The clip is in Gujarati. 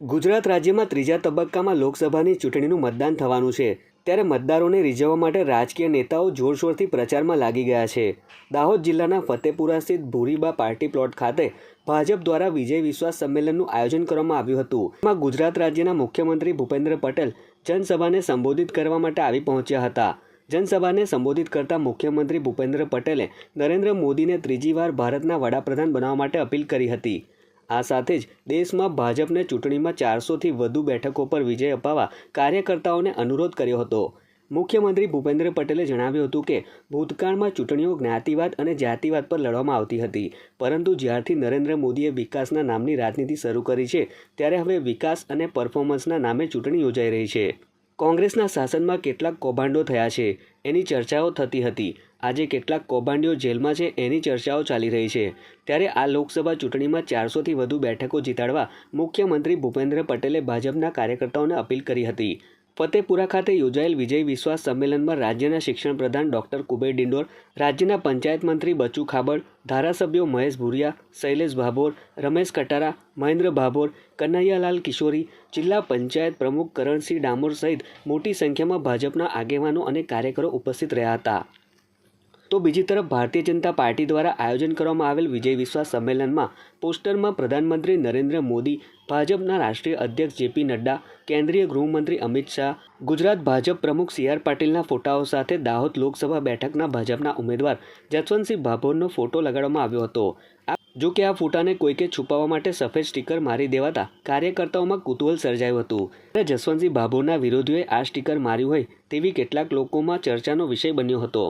ગુજરાત રાજ્યમાં ત્રીજા તબક્કામાં લોકસભાની ચૂંટણીનું મતદાન થવાનું છે. ત્યારે મતદારોને રીઝવવા માટે રાજકીય નેતાઓ જોરશોરથી પ્રચારમાં લાગી ગયા છે. દાહોદ જિલ્લાના ફતેપુરા સ્થિત ભૂરીબા પાર્ટી પ્લોટ ખાતે ભાજપ દ્વારા વિજય વિશ્વાસ સંમેલનનું આયોજન કરવામાં આવ્યું હતું. એમાં ગુજરાત રાજ્યના મુખ્યમંત્રી ભૂપેન્દ્ર પટેલ જનસભાને સંબોધિત કરવા માટે આવી પહોંચ્યા હતા. જનસભાને સંબોધિત કરતા મુખ્યમંત્રી ભૂપેન્દ્ર પટેલે નરેન્દ્ર મોદીને ત્રીજી વાર ભારતના વડાપ્રધાન બનવા માટે અપીલ કરી હતી. આ સાથે જ દેશમાં ભાજપને ચૂંટણીમાં ચારસોથી વધુ બેઠકો પર વિજય અપાવવા કાર્યકર્તાઓને અનુરોધ કર્યો હતો. મુખ્યમંત્રી ભૂપેન્દ્ર પટેલે જણાવ્યું હતું કે, ભૂતકાળમાં ચૂંટણીઓ જ્ઞાતિવાદ અને જાતિવાદ પર લડવામાં આવતી હતી. પરંતુ જ્યારથી નરેન્દ્ર મોદીએ વિકાસના નામની રાજનીતિ શરૂ કરી છે, ત્યારે હવે વિકાસ અને પરફોર્મન્સના નામે ચૂંટણી યોજાઈ રહી છે. કોંગ્રેસના શાસનમાં કેટલાક કૌભાંડો થયા છે, એની ચર્ચાઓ થતી હતી. આજે કેટલાક કૌભાંડીઓ જેલમાં છે, એની ચર્ચાઓ ચાલી રહી છે. ત્યારે આ લોકસભા ચૂંટણીમાં ચારસોથી વધુ બેઠકો જીતાડવા મુખ્યમંત્રી ભૂપેન્દ્ર પટેલે ભાજપના કાર્યકર્તાઓને અપીલ કરી હતી. ફતેપુરા ખાતે યોજાયેલ વિજય વિશ્વાસ સંમેલનમાં રાજ્યના શિક્ષણ પ્રધાન ડોક્ટર કુબેર ડિંડોર, રાજ્યના પંચાયત મંત્રી બચુ ખાબડ, ધારાસભ્યો મહેશ ભુરિયા, શૈલેષ ભાભોર, રમેશ કટારા, મહેન્દ્ર ભાભોર, કનૈયાલાલ કિશોરી, જિલ્લા પંચાયત પ્રમુખ કરણસિંહ ડામોર સહિત મોટી સંખ્યામાં ભાજપના આગેવાનો અને કાર્યકરો ઉપસ્થિત રહ્યા હતા. તો બીજી તરફ ભારતીય જનતા પાર્ટી દ્વારા આયોજન કરવામાં આવેલ વિજય વિશ્વાસ સંમેલનમાં પોસ્ટરમાં પ્રધાનમંત્રી નરેન્દ્ર મોદી, ભાજપના રાષ્ટ્રીય અધ્યક્ષ જેપી નડ્ડા, કેન્દ્રીય ગૃહમંત્રી અમિત શાહ, ગુજરાત ભાજપ પ્રમુખ સી આર પાટીલના ફોટાઓ સાથે દાહોદ લોકસભા બેઠકના ભાજપના ઉમેદવાર જસવંતસિંહ ભાભોરનો ફોટો લગાડવામાં આવ્યો હતો. જો કે આ ફોટાને કોઈકે છુપાવવા માટે સફેદ સ્ટીકર મારી દેવાતા કાર્યકર્તાઓમાં કુતૂહલ સર્જાયું હતું. ત્યારે જસવંતસિંહ ભાભોરના વિરોધીઓએ આ સ્ટીકર માર્યું હોય તેવી કેટલાક લોકોમાં ચર્ચાનો વિષય બન્યો હતો.